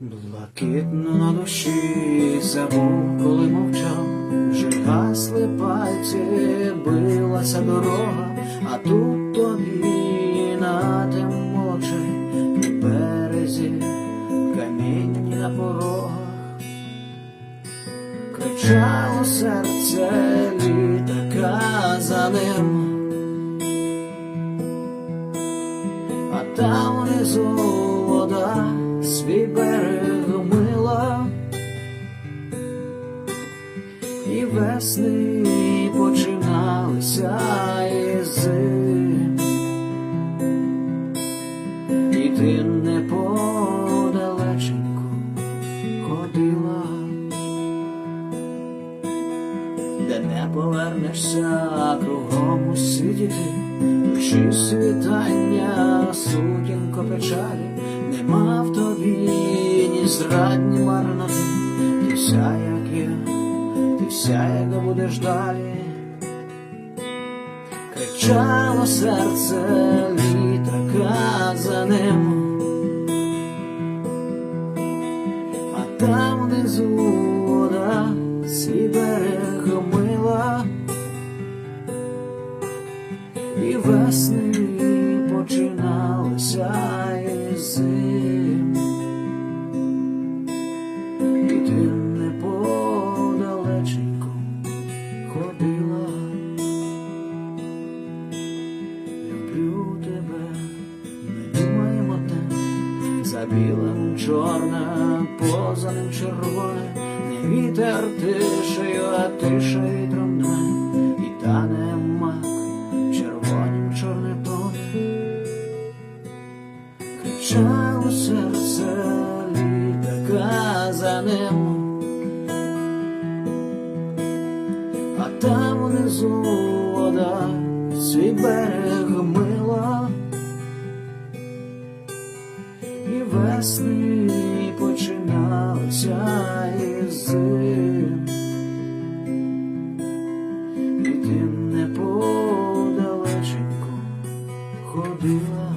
Блакитно на душі забув, коли мовчав, вже гасли пальці, билася дорога, а тут тобі на тим очі при березі, камінні на порогах, кричало серце літака за ним. а там внизу вода свій весни починалися із і ти неподалеченьку ходила, де не повернешся кругом усидіти, лиши світання, сутінко печалі, нема в тобі ні зрадні будеш далі. Кричало серце літака за ним, а там внизу вода свій берег мила, і весни починалися із за білим чорне, поза ним червоне, не вітер тишею, а тиша дме, і тане мак, червонім чорне поле. Кричало серце літака за ним. а там внизу вода свій берег весни починалися із зим, і ти неподалеченько ходила, і неподалеченько ходила.